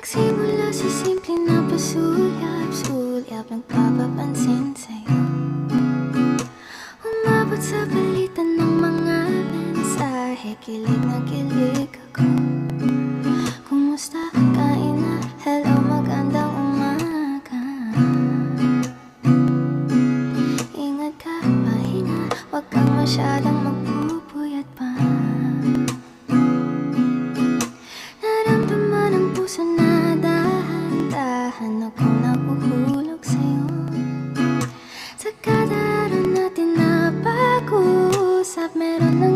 Nagsimula sa simple na pasulyap-sulyap Nagpapapansin sa'yo. Umabot sa palitan ng mga mensahe Kilig na kilig I've met on the